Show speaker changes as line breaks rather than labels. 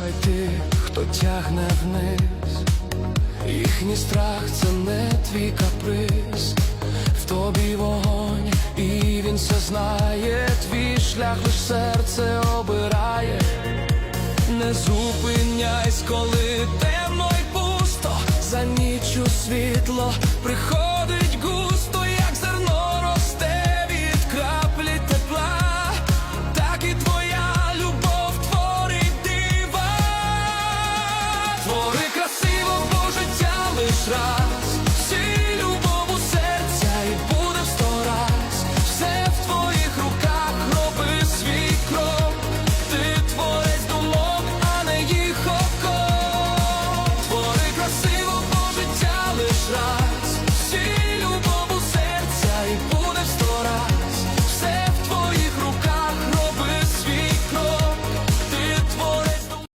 Слухай тих, хто тягне вниз, їхній страх це не твій каприз, в тобі вогонь, і він все знає, твій шлях лиш серце обирає, не зупиняйсь, коли темно й пусто, за ніччю світло приходить. extra.